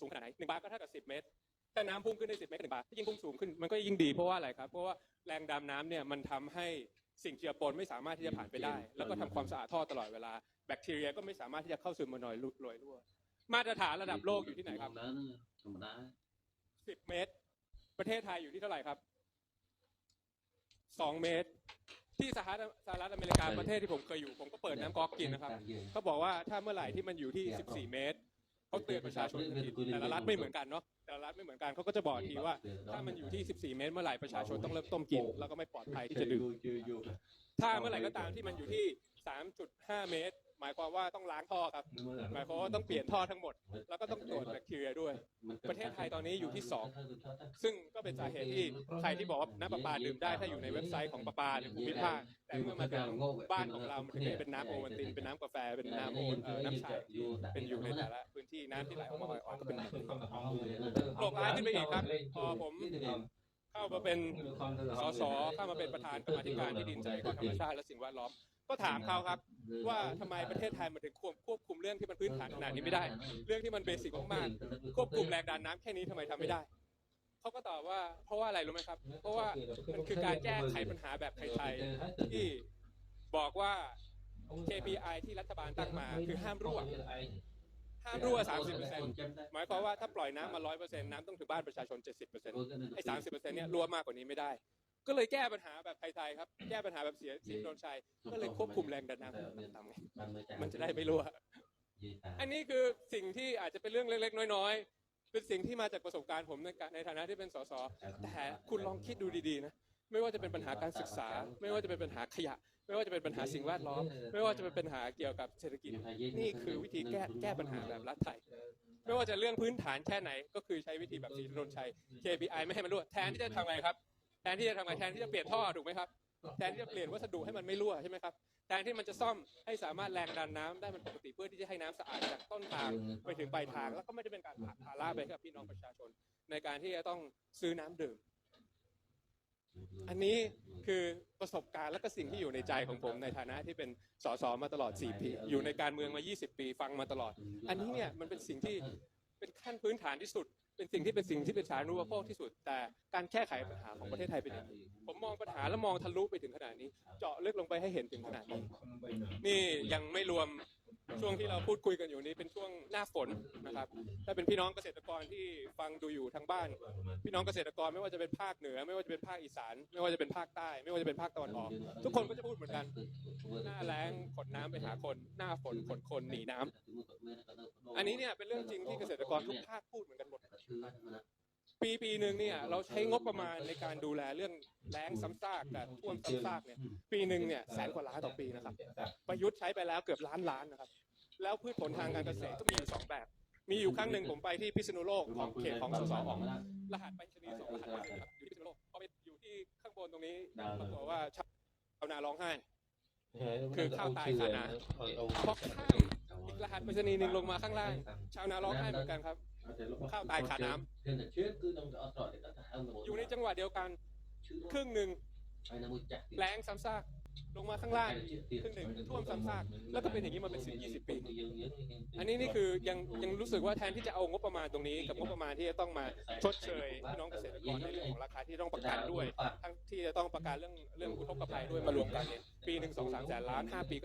สูงขนาดไหนหนึ่งบาร์ก็เท่ากับสิบเมตร ถ้าน้ำพุ่งขึ้นได้สิบเมตรหนึ่งบาร์ยิ่งพุ่งสูงขึ้นมันก็ยิ่งดีเพราะว่าอะไรครับเพราะว่าแรงดันน้ำเนี่ยมันทำให้สิ่งเจือปนไม่สามารถที่จะผ่านไปได้ แล้วก็ทำความสะอาดท่อตลอดเวลาแบคทีเรียก็ไม่สามารถที่จะเข้าสู่มานอยลอยรั่วมาตรฐานระดับโลกอยู่ที่ไหนครับธรรมดาสิบเมตร ประเทศไทยอยู่ที่เท่าไหร่ครับสองเมตร ที่สหรัฐสหรัฐอเมริกาประเทศที่ผมเคยอยู่ ผมก็เปิดน้ำก๊อกกินนะครับเขาบอกว่าถ้าเมื่อไหร่ที่มันอยู่ที่14เมตร เขาเตือนประชาชนทันทีแต่ละรัฐไม่เหมือนกันเนาะแต่ละรัฐไม่เหมือนกันเขาก็จะบอกทีว่า ถ้ามันอยู่ที่ 14 เมตรเมื่อไหร่ประชาชนต้องเริ่มต้มกิน แล้วก็ไม่ปลอดภัยที่จะดื่มถ้าเมื่อไหร่ก็ตามที่มันอยู่ที่ 3.5 เมตร หมายความว่าต้องล้างท่อครับ หมายความว่าต้องเปลี่ยนท่อทั้งหมด แล้วก็ต้องตรวจแบคทีเรียด้วย ประเทศไทยตอนนี้อยู่ที่สองซึ่งก็เป็นสาเหตุที่ใครที่บอกว่าน้ำประปาดื่มได้ถ้าอยู่ในเว็บไซต์ของประปาหรือภูมิภาคแต่เมื่อมาถึงบ้านของเรามันถึงได้เป็นน้ำโอวัลตินเป็นน้ำกาแฟเป็นน้ำโอเอ่อน้ำชาเป็นอยู่ในแต่ละพื้นที่น้ำที่ไหลออกมาอ่อยๆก็เป็นน้ำโลกร้ายขึ้นไปอีกครับพอผมเข้ามาเป็นสสเข้ามาเป็นประธานกรรมาธิการที่ดินทรัพยากรธรรมชาติและสิ่งแวดล้อม ก็ถามเขาครับ ว่าทำไมประเทศไทยมันถึงควบควบคุมเรื่องที่มันพื้นฐานขนาดนี้ไม่ได้ เรื่องที่มันเบสิกมากๆควบคุมแรงดันน้ำแค่นี้ทำไมทำไม่ได้เขาก็ตอบว่าเพราะว่าอะไรรู้ไหมครับ เพราะว่ามันคือการแก้ไขปัญหาแบบไทยๆที่บอกว่า KPI ที่รัฐบาลตั้งมาคือห้ามรั่วห้ามรั่ว 30%หมายความว่าถ้าปล่อยน้ำมา 100%น้ำต้องถึงบ้านประชาชน 70%ไอ้ 30%เนี่ยรั่วมากกว่านี้ไม่ได้ ก็เลยแก้ปัญหาแบบไทยๆครับ แก้ปัญหาแบบเสียสีโดนชัย ก็เลยควบคุมแรงดันน้ำต่ำไงมันจะได้ไม่รั่วอันนี้คือสิ่งที่อาจจะเป็นเรื่องเล็กๆ น้อยๆ เป็นสิ่งที่มาจากประสบการณ์ผมในการในฐานะที่เป็นสสแต่คุณลองคิดดูดีๆนะไม่ว่าจะเป็นปัญหาการศึกษา ไม่ว่าจะเป็นปัญหาขยะ ไม่ว่าจะเป็นปัญหาสิ่งแวดล้อม ไม่ว่าจะเป็นปัญหาเกี่ยวกับเศรษฐกิจ นี่คือวิธีแก้แก้ปัญหาแบบรัฐไทย ไม่ว่าจะเรื่องพื้นฐานแค่ไหน ก็คือใช้วิธีแบบสีถนนชัย KPI ไม่ให้มันรั่วแทนที่จะทำไงครับ แทนที่จะทำไงแทนที่จะเปลี่ยนท่อถูกไหมครับแทนที่จะเปลี่ยนวัสดุให้มันไม่รั่วใช่ไหมครับแทนที่มันจะซ่อมให้สามารถแรงดันน้ำได้มันปกติเพื่อที่จะให้น้ำสะอาดจากต้นทางไปถึงปลายทาง แล้วก็ไม่ได้เป็นการผลักภาระไปให้กับพี่น้องประชาชน ในการที่จะต้องซื้อน้ำดื่ม อันนี้คือประสบการณ์และก็สิ่งที่อยู่ในใจของผมในฐานะที่เป็นสสมาตลอด4ปีอยู่ในการเมืองมา 20 ปีฟังมาตลอด อันนี้เนี่ยมันเป็นสิ่งที่ เป็นขั้นพื้นฐานที่สุด เป็นสิ่งที่เป็นสิ่งที่เป็นสาธารณูปโภคที่สุด แต่การแก้ไขปัญหาของประเทศไทยเป็นอย่างนี้ผมมองปัญหาแล้วมองทะลุไปถึงขนาดนี้ เจาะลึกลงไปให้เห็นถึงขนาดนี้ นี่ยังไม่รวม ช่วงที่เราพูดคุยกันอยู่นี้เป็นช่วงหน้าฝนนะครับถ้าเป็นพี่น้องเกษตรกรที่ฟังดูอยู่ทางบ้าน พี่น้องเกษตรกรไม่ว่าจะเป็นภาคเหนือ ไม่ว่าจะเป็นภาคอีสาน ไม่ว่าจะเป็นภาคใต้ ไม่ว่าจะเป็นภาคตะวันออก ทุกคนก็จะพูดเหมือนกัน หน้าแล้งขนน้ำไปหาคน หน้าฝนขนคนหนีน้ำอันนี้เนี่ยเป็นเรื่องจริงที่เกษตรกรทุกภาคพูดเหมือนกันหมด ปีปีหนึ่งเนี่ยเราใช้งบประมาณในการดูแลเรื่องแล้งซ้ำซากกับท่วมซ้ำซากเนี่ยปีหนึ่งเนี่ยแสนกว่าล้านต่อปีนะครับ ประยุทธ์ใช้ไปแล้วเกือบล้านล้านนะครับ แล้วพืชผลทางการเกษตรก็มีอยู่สองแบบ มีอยู่ครั้งหนึ่งผมไปที่พิษณุโลกของเขตของสสออกรหัสไปรษณีย์สองรหัสไปครับอยู่ที่พิษณุโลกพอไปอยู่ที่ข้างบนตรงนี้ปรากฏว่าชาวนาร้องไห้ คือข้าวตายขานาพอข้ามอีกรหัสไปรษณีย์หนึ่งลงมาข้างล่าง ชาวนาร้องไห้เหมือนกันครับ ข้าวตายขาน้ำอยู่ในจังหวะเดียวกันครึ่งหนึ่งแรงซ้ำซากลงมาข้างล่างครึ่งหนึ่งท่วมซ้ำซากแล้วก็เป็นอย่างนี้มาเป็นสิบยี่สิบปี อันนี้นี่คือยังยังรู้สึกว่าแทนที่จะเอางบประมาณตรงนี้ กับงบประมาณที่จะต้องมาชดเชยพี่น้องเกษตรกรในเรื่องของราคาที่ต้องประกันด้วย ทั้งที่จะต้องประกันเรื่องเรื่องอุทกภัยด้วยมารวมกันเนี่ยปีหนึ่งสองสามแสนล้านห้าปีก็